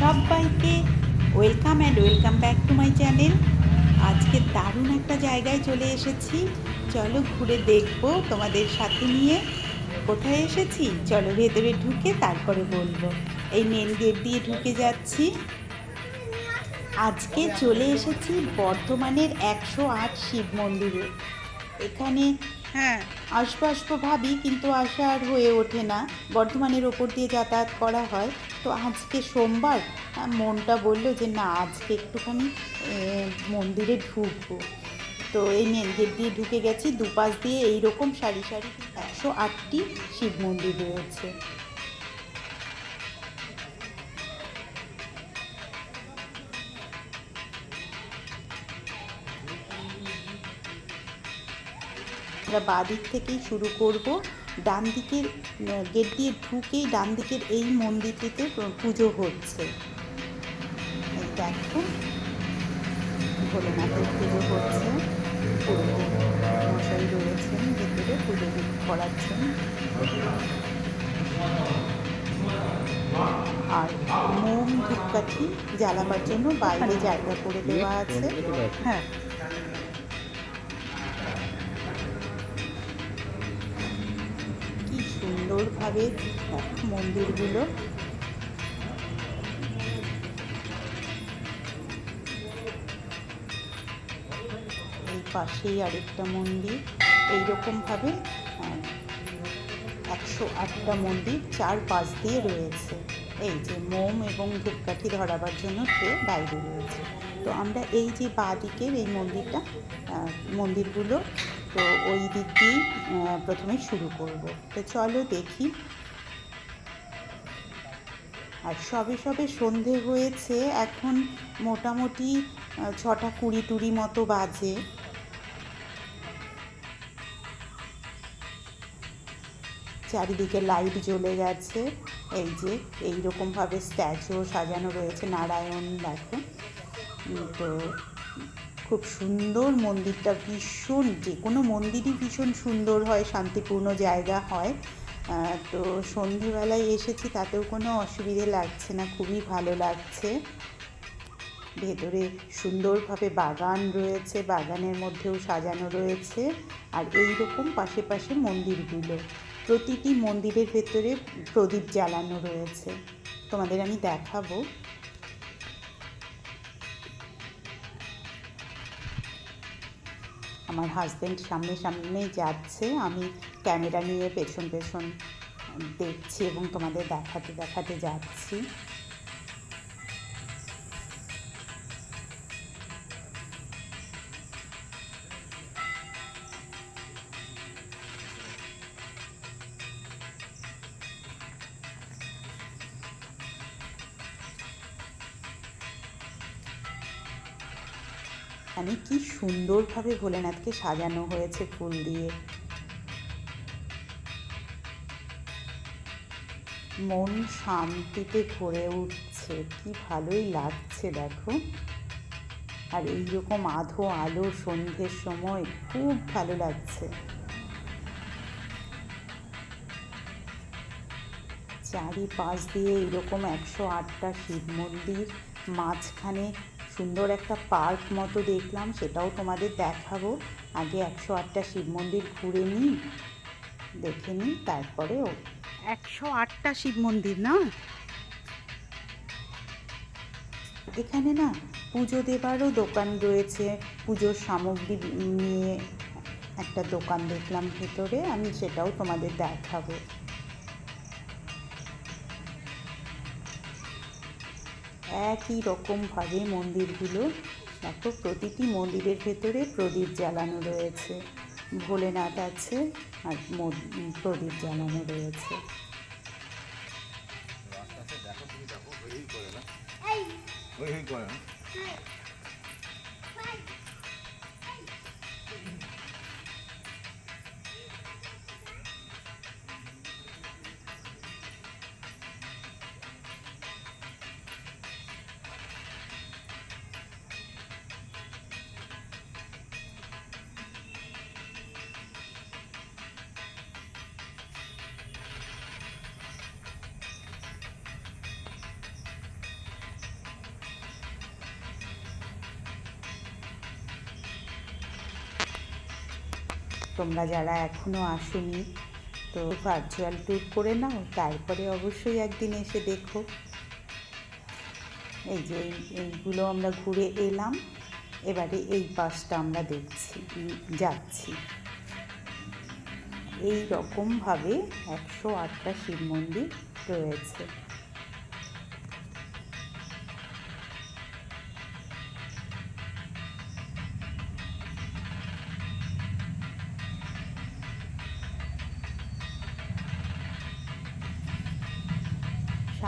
সবাইকে welcome and welcome back to my channel. আজকে দারুণ একটা জায়গায় চলে এসেছি। চলো ঘুরে দেখব তোমাদের সাথে নিয়ে। কোথায় এসেছি? চলো ভেতরে ঢুকে তারপরে বলব। এই মেন গেট দিয়ে ঢুকে যাচ্ছি। আজকে চলে এসেছি বর্ধমানের একশো আট শিব মন্দিরে। এখানে হ্যাঁ। আসব আসব ভাবি কিন্তু আশা আর হয়ে ওঠে না। বর্ধমানের ওপর দিয়ে যাতায়াত করা হয়। তো আজকে সোমবার মনটা বলল যে না, আজকে একটুখানি মন্দিরে ঢুকবো। তো এই মেন গেট দিয়ে ঢুকে গেছি। দুপাশ দিয়ে এইরকম সারি সারি একশো আটটি শিব মন্দির রয়েছে। আমরা বাঁ দিক থেকেই শুরু করব। ডান দিকের গেট দিয়ে ঢুকেই ডান দিকের এই মন্দিরটিতে পুজো হচ্ছে। দেখো, ভোলেনাথের পুজো হচ্ছে। মশাই রয়েছেন ভেতরে, পুজো করাচ্ছেন। আর মোম ধূপকাঠি জ্বালাবার জন্য বাইরে জায়গা করে দেওয়া আছে। হ্যাঁ। সুন্দরভাবে মন্দিরগুলো। এই পাশেই আরেকটা মন্দির। এইরকমভাবে একশো আটটা মন্দির চার পাশ দিয়ে রয়েছে। এই যে মোম এবং ধূপকাঠি ধরাবার জন্য ট্রে বাইরে রয়েছে। তো আমরা এই যে বাঁ দিকের এই মন্দিরটা মন্দিরগুলো তো ওই দিক দিয়েই প্রথমে শুরু করব। তো চলো দেখি। আর সবে সবে সন্ধে হয়েছে, এখন মোটামুটি ছটা কুড়ি টুড়ি মতো বাজে। চারিদিকে লাইট জ্বলে গেছে, এই যে এইরকমভাবে স্ট্যাচু সাজানো রয়েছে, নারায়ণ, দেখো। তো খুব সুন্দর মন্দিরটা ভীষণ, যে কোনো মন্দিরই ভীষণ সুন্দর হয়, শান্তিপূর্ণ জায়গা হয়। তো সন্ধেবেলায় এসেছি, তাতেও কোনো অসুবিধে লাগছে না, খুবই ভালো লাগছে। ভেতরে সুন্দরভাবে বাগান রয়েছে, বাগানের মধ্যেও সাজানো রয়েছে, আর এই রকম পাশে পাশে মন্দিরগুলো। প্রতিটি মন্দিরের ভেতরে প্রদীপ জ্বালানো রয়েছে। তোমাদের আমি দেখাবো। আমার হাজব্যান্ড সামনে সামনে যাচ্ছে, আমি ক্যামেরা নিয়ে পেছন পেছন দেখছি এবং তোমাদের দেখাতে দেখাতে যাচ্ছি। সুন্দরভাবে ভোলেনাথকে সাজানো হয়েছে ফুল দিয়ে। মন শান্তিতে ভরে উঠছে। কি ভালোই লাগছে, দেখো। আর এইরকম আধো আলো সন্ধ্যের সময় খুব ভালো লাগছে। চারিপাশ দিয়ে এরকম একশো আটটা শিব মন্দির, মাঝখানে সুন্দর একটা পার্ক মতো দেখলাম সেটাও তোমাদের দেখাবো। আগে একশো আটটা শিব মন্দির ঘুরে নিই দেখে নিই তারপরেও। একশো আটটা শিব মন্দির না? এখানে না পুজো দেবারও দোকান রয়েছে পুজোর সামগ্রী নিয়ে একটা দোকান দেখলাম ভেতরে আমি সেটাও তোমাদের দেখাবো। একই রকমভাবে মন্দিরগুলো দেখো প্রতিটি মন্দিরের ভেতরে প্রদীপ জ্বালানো রয়েছে। ভোলেনাথ আছে আর মো- প্রদীপ জ্বালানো রয়েছে। ওই ওই করে না। তোমরা যারা এখনও আসোনি, তো ভার্চুয়াল ট্যুর করে নাও, তারপরে অবশ্যই একদিন এসে দেখো। এই যে এইগুলো আমরা ঘুরে এলাম, এবারে এই পাশটা আমরা দেখছি যাচ্ছি। এই রকমভাবে একশো আটটা শিব মন্দির রয়েছে।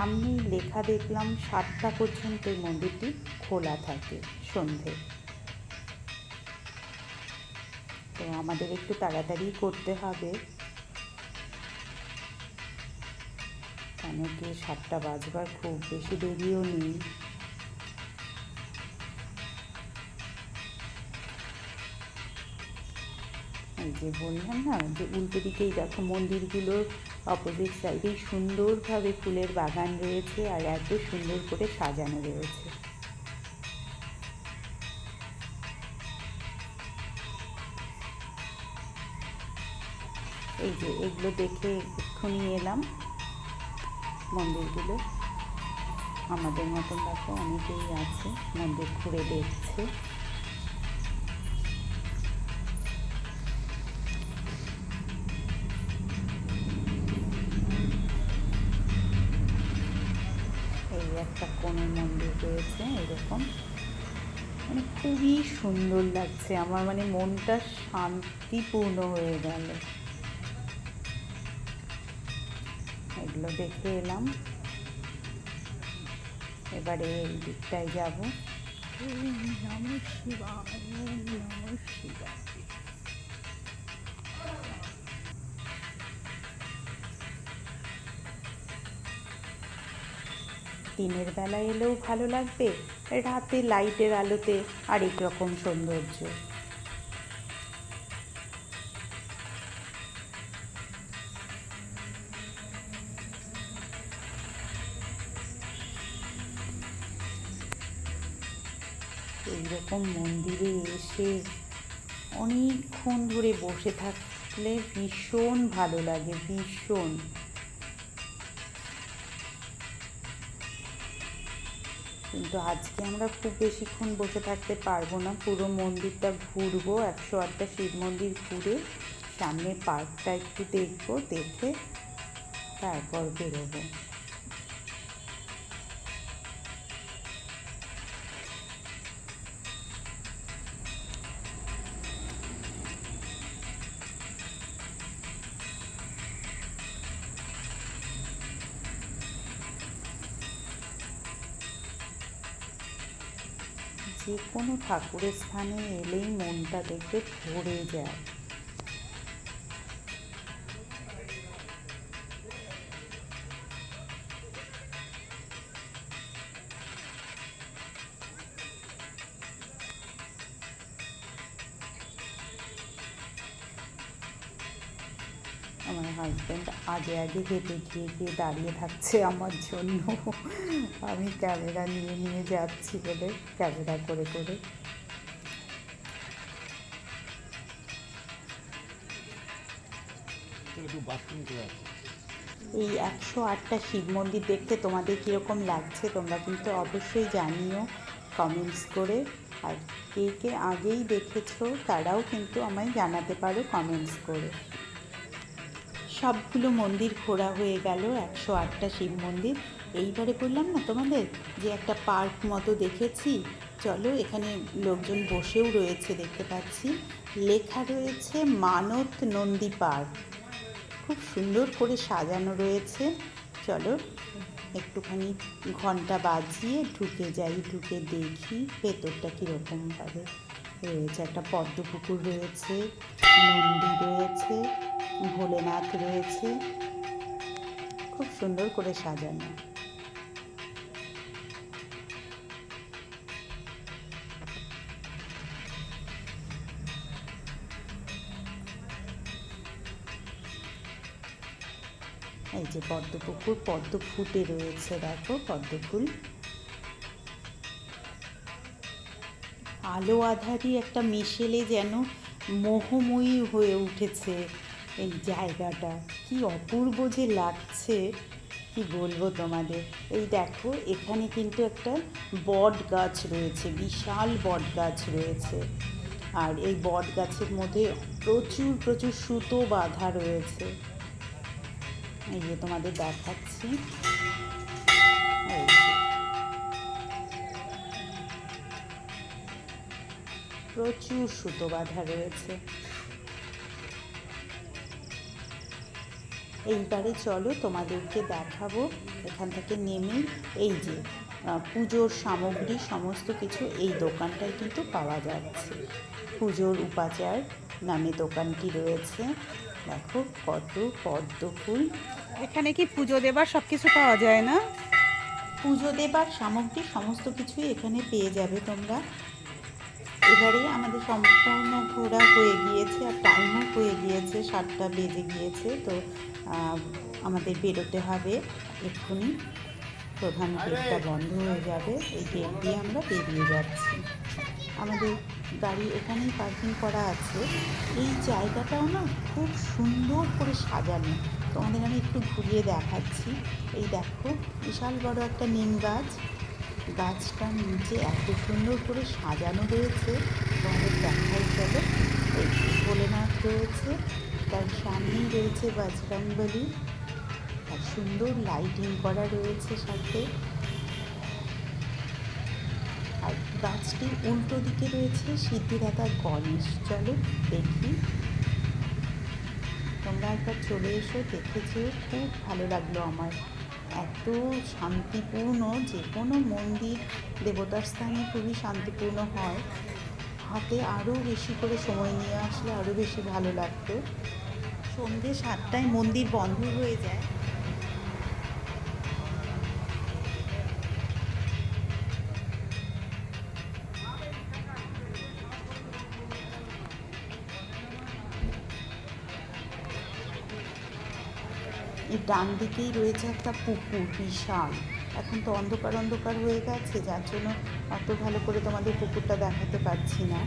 সামনেই লেখা দেখলাম সাতটা পর্যন্ত এই মন্দিরটি খোলা থাকে সন্ধে। তো আমাদের একটু তাড়াতাড়ি করতে হবে। কেন কি সাতটা বাজবার খুব বেশি দেরিও নেই। যে বললাম না যে উল্টো দিকেই দেখো মন্দিরগুলোর অপোজিট সাইডেই সুন্দরভাবে ফুলের বাগান রয়েছে আর এত সুন্দর করে সাজানো রয়েছে। এই যে এগুলো দেখে এক্ষুনি এলাম। মন্দিরগুলো আমাদের মতন দেখো অনেকেই আছে, মন্দির ঘুরে দেখছে। একটা কোনো মন্দির রয়েছে, এরকম। মানে খুবই সুন্দর লাগছে, আমার মানে মনটা শান্তিপূর্ণ হয়ে গেল। এগুলো দেখে এলাম। এবারে এই দিকটায় যাব। নম শিবায় নম শিবায়। দিনের বেলা এলেও ভালো লাগবে রাতে লাইটের আলোতে আরেক রকম সৌন্দর্য। এইরকম মন্দিরে এসে অনেকক্ষণ ধরে বসে থাকলে ভীষণ ভালো লাগে, ভীষণ। কিন্তু আজকে আমরা খুব বেশিক্ষণ বসে থাকতে পারব না। পুরো মন্দিরটা ঘুরবো, একশো আটটা শিব মন্দির ঘুরে সামনে পার্কটা একটু দেখব, দেখে তারপর বেরোবো। যে কোনো ঠাকুরের স্থানে এলেই মনটা দেখবে ভরে যায়। হাজব্যান্ড আগে আগে হেঁটে গিয়ে গিয়ে দাঁড়িয়ে থাকছে আমার জন্য। আমি ক্যামেরা নিয়ে নিয়ে যাচ্ছি বলে ক্যামেরা করে করে। এই একশো আটটা শিব মন্দির দেখতে তোমাদের কীরকম লাগছে তোমরা কিন্তু অবশ্যই জানিও কমেন্টস করে। আর কে কে আগেই দেখেছ তারাও কিন্তু আমায় জানাতে পারো কমেন্টস করে। সবগুলো মন্দির ঘোরা হয়ে গেল, একশো আটটা শিব মন্দির। এইবারে বললাম না তোমাদের যে একটা পার্ক মতো দেখেছি? চলো, এখানে লোকজন বসেও রয়েছে দেখতে পাচ্ছি। লেখা রয়েছে মানত নন্দী পার্ক। খুব সুন্দর করে সাজানো রয়েছে। চলো, একটুখানি ঘণ্টা বাজিয়ে ঢুকে যাই, ঢুকে দেখি ভেতরটা কীরকমভাবে রয়েছে, একটা পদ্ম পুকুর রয়েছে নন্দী রয়েছে, ভোলেনাথ রয়েছে। খুব সুন্দর করে সাজানো। এই যে পদ্ম পুকুর, পদ্ম ফুটে রয়েছে, দেখো পদ্ম ফুল। আলো আধারি একটা মিশেলে যেন মোহময়ী হয়ে উঠেছে এই জায়গাটা। কি অপূর্ব যে লাগছে, কি বলব তোমাদের? এই দেখো, এখানে কিন্তু একটা বট গাছ রয়েছে, বিশাল বট গাছ রয়েছে। আর এই বট গাছের মধ্যে প্রচুর প্রচুর সুতো বাঁধা রয়েছে। এই যে তোমাদের দেখাচ্ছি। প্রচুর সুতো বাঁধা রয়েছে। এইবারে চলো তোমাদেরকে দেখাবো এখান থেকে নেমে এই যে পুজোর সামগ্রী সমস্ত কিছু এই দোকানটায় কিন্তু পাওয়া যাচ্ছে। পুজোর উপাচার নামে দোকানটি রয়েছে। দেখো কত পদ্ম ফুল। এখানে কি পুজো দেবার সব কিছু পাওয়া যায় না? পুজো দেবার সামগ্রী সমস্ত কিছুই এখানে পেয়ে যাবে তোমরা। এবারে আমাদের সম্পূর্ণ ঘোরা হয়ে গিয়েছে আর টাইমও হয়ে গিয়েছে, সাতটা বেজে গিয়েছে, তো আমাদের বেরোতে হবে এক্ষুনি। প্রধান গেটটা বন্ধ হয়ে যাবে, এই গেট দিয়ে আমরা বেরিয়ে যাচ্ছি। আমাদের গাড়ি এখানেই পার্কিং করা আছে। এই জায়গাটাও না খুব সুন্দর করে সাজানো। তোমাদের আমি একটু ঘুরিয়ে দেখাচ্ছি। এই দেখো, বিশাল বড় একটা নিম গাছ। গাছটার নিচে এত সুন্দর করে সাজানো রয়েছে তোমাদের দেখাই চলো। ভোলেনাথ রয়েছে, তার সামনেই রয়েছে বজরংবলী। আর সুন্দর লাইটিং করা রয়েছে সাথে। আর গাছটির উল্টো দিকে রয়েছে সিদ্ধিদাতা গণেশ। চলো দেখি। তোমরা একবার চলে এসো, দেখেছ, খুব ভালো লাগল আমার। এত শান্তিপূর্ণ, যে কোনো মন্দির দেবতার স্থানে খুবই শান্তিপূর্ণ হয়। হাতে আরও বেশি করে সময় নিয়ে আসলে আরও বেশি ভালো লাগতো। সন্ধ্যে সাতটায় মন্দির বন্ধ হয়ে যায়। ডান দিকেই রয়েছে একটা পুকুর, বিশাল। এখন তো অন্ধকার অন্ধকার হয়ে গেছে, যার জন্য অত ভালো করে তোমাদের পুকুরটা দেখাতে পারছি না।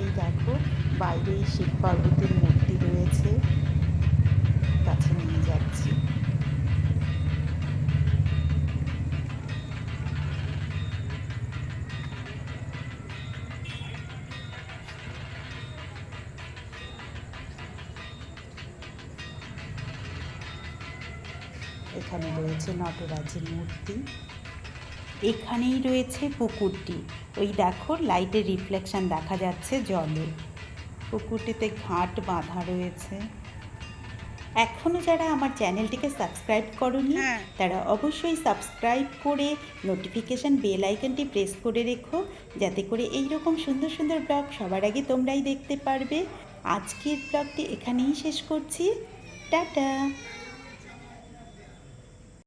এই দেখো বাইরেই শিব পার্বতীর মূর্তি রয়েছে। রয়েছে নটরাজের মূর্তি। এখানেই রয়েছে পুকুরটি। ওই দেখো লাইটের রিফ্লেকশন দেখা যাচ্ছে জলে। পুকুরটিতে ঘাট বাঁধা রয়েছে। এখনও যারা আমার চ্যানেলটিকে সাবস্ক্রাইব করনি হ্যাঁ। তারা অবশ্যই সাবস্ক্রাইব করে নোটিফিকেশান বেল আইকনটি প্রেস করে রেখো যাতে করে এই রকম সুন্দর সুন্দর ব্লগ সবার আগে তোমরাই দেখতে পারবে। আজকের ব্লগটি এখানেই শেষ করছি। টাটা!